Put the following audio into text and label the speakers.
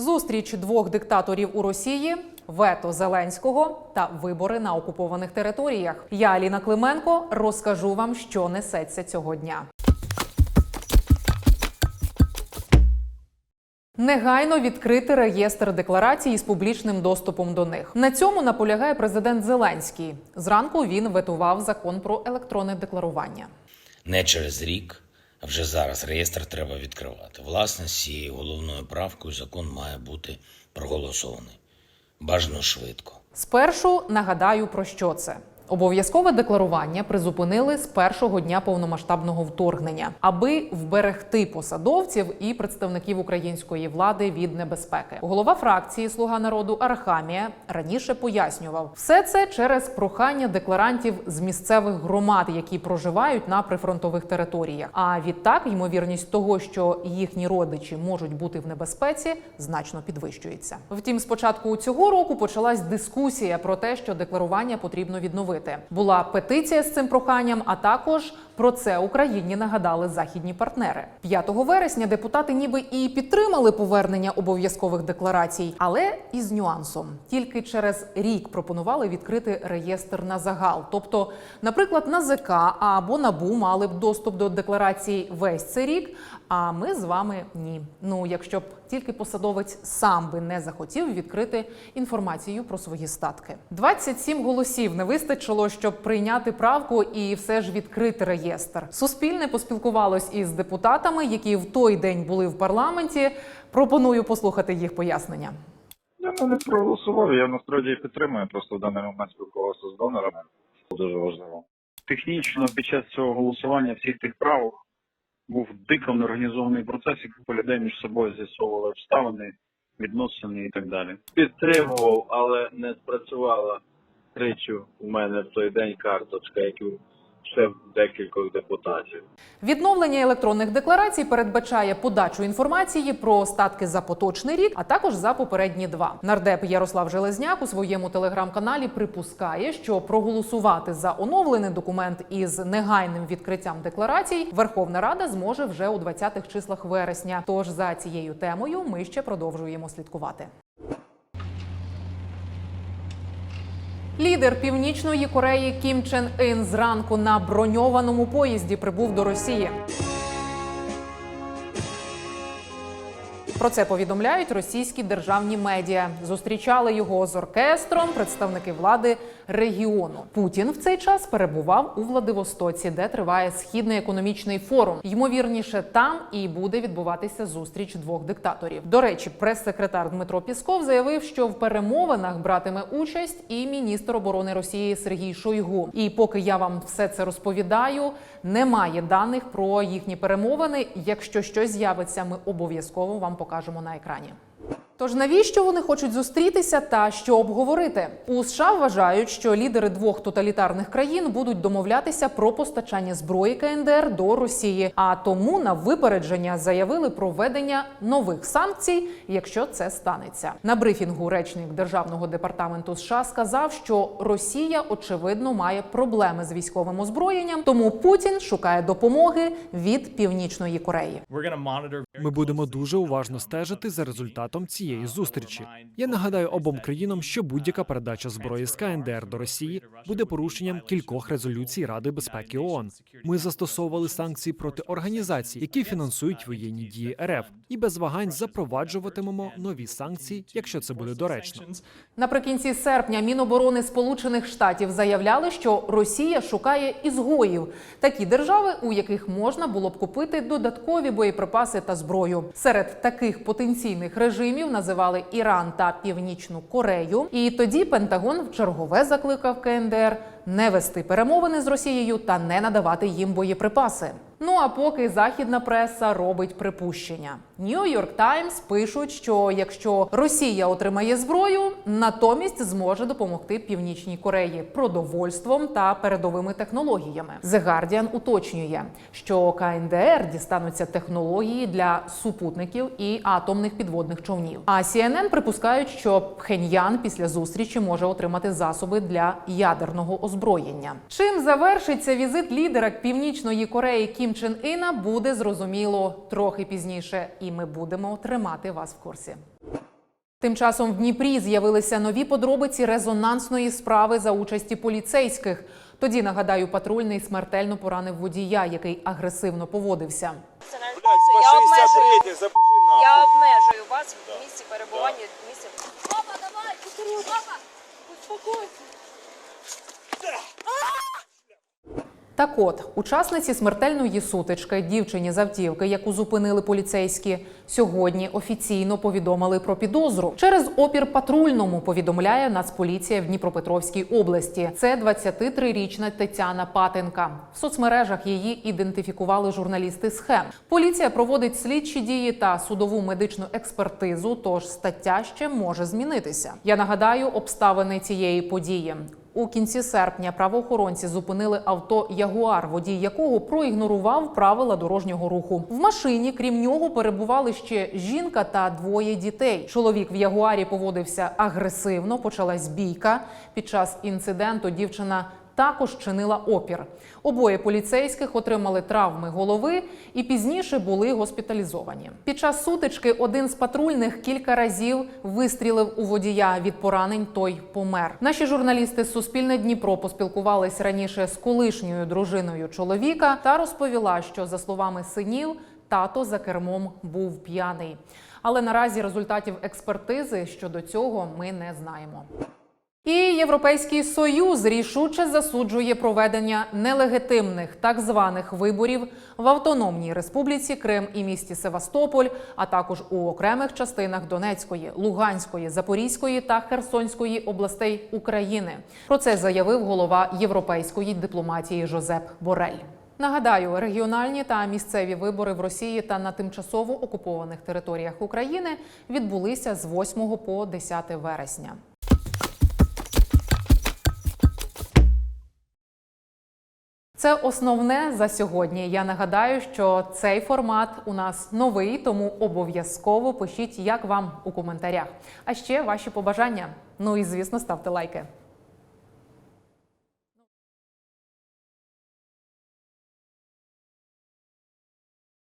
Speaker 1: Зустріч двох диктаторів у Росії, вето Зеленського та вибори на окупованих територіях. Я Аліна Клименко розкажу вам, що несеться цього дня. Негайно відкрити реєстр декларацій з публічним доступом до них. На цьому наполягає президент Зеленський. Зранку він ветував закон про електронне декларування.
Speaker 2: Не через рік, вже зараз реєстр треба відкривати. Власне, з цією головною правкою закон має бути проголосований. Бажано швидко.
Speaker 1: Спершу нагадаю про що це. Обов'язкове декларування призупинили з першого дня повномасштабного вторгнення, аби вберегти посадовців і представників української влади від небезпеки. Голова фракції Слуга народу Арахамія раніше пояснював, все це через прохання декларантів з місцевих громад, які проживають на прифронтових територіях. А відтак ймовірність того, що їхні родичі можуть бути в небезпеці, значно підвищується. Втім, з початку цього року почалась дискусія про те, що декларування потрібно відновити. Була петиція з цим проханням, а також про це Україні нагадали західні партнери. 5 вересня депутати ніби і підтримали повернення обов'язкових декларацій, але із нюансом. Тільки через рік пропонували відкрити реєстр на загал. Тобто, наприклад, НАЗК або НАБУ мали б доступ до декларацій весь цей рік. А ми з вами ні. Ну, якщо б тільки посадовець сам би не захотів відкрити інформацію про свої статки. 27 голосів не вистачило, щоб прийняти правку і все ж відкрити реєстр. Суспільне поспілкувалось із депутатами, які в той день були в парламенті. Пропоную послухати їх пояснення.
Speaker 3: Я не проголосував, я насправді підтримую, просто в даний момент спілкувався з донорами. Дуже важливо.
Speaker 4: технічно під час цього голосування всіх тих правок був дико неорганізований процес, купа людей між собою з'ясовували обставини, відносини і так далі.
Speaker 5: підтримував, але не спрацювала тричі у мене в той день карточка, як і у ще декількох депутатів.
Speaker 1: Відновлення електронних декларацій передбачає подачу інформації про статки за поточний рік, а також за попередні два. Нардеп Ярослав Железняк у своєму телеграм-каналі припускає, що проголосувати за оновлений документ із негайним відкриттям декларацій Верховна Рада зможе вже у 20-х числах вересня. Тож за цією темою ми ще продовжуємо слідкувати. Лідер Північної Кореї Кім Чен Ін зранку на броньованому поїзді прибув до Росії. Про це повідомляють російські державні медіа. Зустрічали його з оркестром представники влади регіону. Путін в цей час перебував у Владивостоці, де триває східний економічний форум. Ймовірніше, там і буде відбуватися зустріч двох диктаторів. До речі, прес-секретар Дмитро Пісков заявив, що в перемовинах братиме участь і міністр оборони Росії Сергій Шойгу. І поки я вам все це розповідаю, немає даних про їхні перемовини. Якщо щось з'явиться, ми обов'язково вам покажемо на екрані. Тож навіщо вони хочуть зустрітися та що обговорити? У США вважають, що лідери двох тоталітарних країн будуть домовлятися про постачання зброї КНДР до Росії. А тому на випередження заявили про введення нових санкцій, якщо це станеться. На брифінгу речник державного департаменту США сказав, що Росія очевидно має проблеми з військовим озброєнням, тому Путін шукає допомоги від Північної Кореї.
Speaker 6: Ми будемо дуже уважно стежити за результатом цієї зустрічі. Я нагадаю обом країнам, що будь-яка передача зброї з КНДР до Росії буде порушенням кількох резолюцій Ради безпеки ООН. Ми застосовували санкції проти організацій, які фінансують воєнні дії РФ, і без вагань запроваджуватимемо нові санкції, якщо це буде доречно.
Speaker 1: Наприкінці серпня Міноборони Сполучених Штатів заявляли, що Росія шукає ізгоїв, такі держави, у яких можна було б купити додаткові боєприпаси та зброю. Серед таких потенційних режимів називали Іран та Північну Корею. І тоді Пентагон вчергове закликав КНДР не вести перемовини з Росією та не надавати їм боєприпаси. Ну а поки західна преса робить припущення. New York Times пишуть, що якщо Росія отримає зброю, натомість зможе допомогти Північній Кореї продовольством та передовими технологіями. The Guardian уточнює, що КНДР дістануться технології для супутників і атомних підводних човнів. А CNN припускають, що Пхеньян після зустрічі може отримати засоби для ядерного озброєння. Чим завершиться візит лідера Північної Кореї Кім Чен Іна, буде зрозуміло трохи пізніше, і ми будемо тримати вас в курсі. Тим часом в Дніпрі з'явилися нові подробиці резонансної справи за участі поліцейських. Тоді нагадаю, патрульний смертельно поранив водія, який агресивно поводився.
Speaker 7: Це не. Я обмежую, я обмежую вас в місці перебування в місці. Папа, давай, папа, успокойся.
Speaker 1: Так от, учасниці смертельної сутички, дівчині з автівки, яку зупинили поліцейські, сьогодні офіційно повідомили про підозру. Через опір патрульному повідомляє Нацполіція в Дніпропетровській області. Це 23-річна Тетяна Патенка. В соцмережах її ідентифікували журналісти схем. Поліція проводить слідчі дії та судову медичну експертизу. Тож стаття ще може змінитися. Я нагадаю обставини цієї події. У кінці серпня правоохоронці зупинили авто Ягуар, водій якого проігнорував правила дорожнього руху. В машині, крім нього, перебували ще жінка та двоє дітей. Чоловік в Ягуарі поводився агресивно. Почалась бійка. Під час інциденту дівчина також чинила опір. Обоє поліцейських отримали травми голови і пізніше були госпіталізовані. Під час сутички один з патрульних кілька разів вистрілив у водія. Від поранень той помер. Наші журналісти з Суспільне Дніпро поспілкувались раніше з колишньою дружиною чоловіка та розповіла, що за словами синів, тато за кермом був п'яний. Але наразі результатів експертизи щодо цього ми не знаємо. І Європейський союз рішуче засуджує проведення нелегітимних так званих виборів в Автономній Республіці Крим і місті Севастополь, а також у окремих частинах Донецької, Луганської, Запорізької та Херсонської областей України. Про це заявив голова європейської дипломатії Жозеп Борель. Нагадаю, регіональні та місцеві вибори в Росії та на тимчасово окупованих територіях України відбулися з 8 по 10 вересня. Це основне за сьогодні. Я нагадаю, що цей формат у нас новий, тому обов'язково пишіть, як вам у коментарях. А ще ваші побажання. Ну і звісно, ставте лайки.